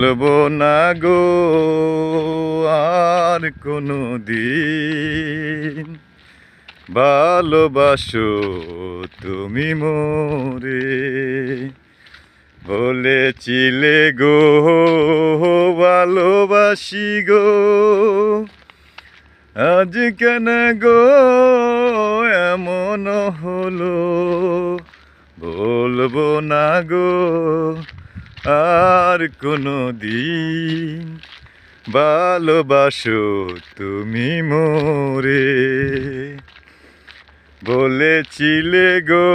বলব না গো, আর কোনো দিন ভালোবাসো তুমি মোরে, বলেছিলে গো, ভালোবাসি গো। আজ কেন গো, এমন হলো, বলব না গো আর কোনো দিন ভালোবাসো তুমি মোরে। বলেছিলে গো,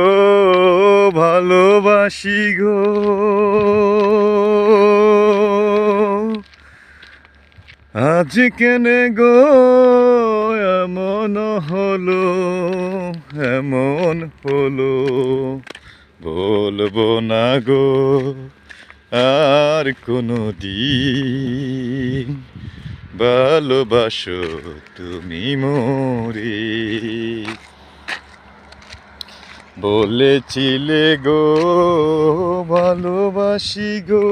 ভালোবাসি গো। আজ কেন গো, এমন হলো এমন হলো, বলব না গো। আর কোনো দিন ভালোবাসো তুমি মোরে। বলেছিলে গো, ভালোবাসি গো,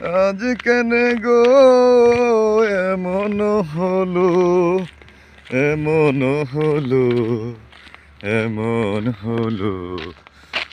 আজ কেন গো, এমন হলো এমন হলো এমন হলো।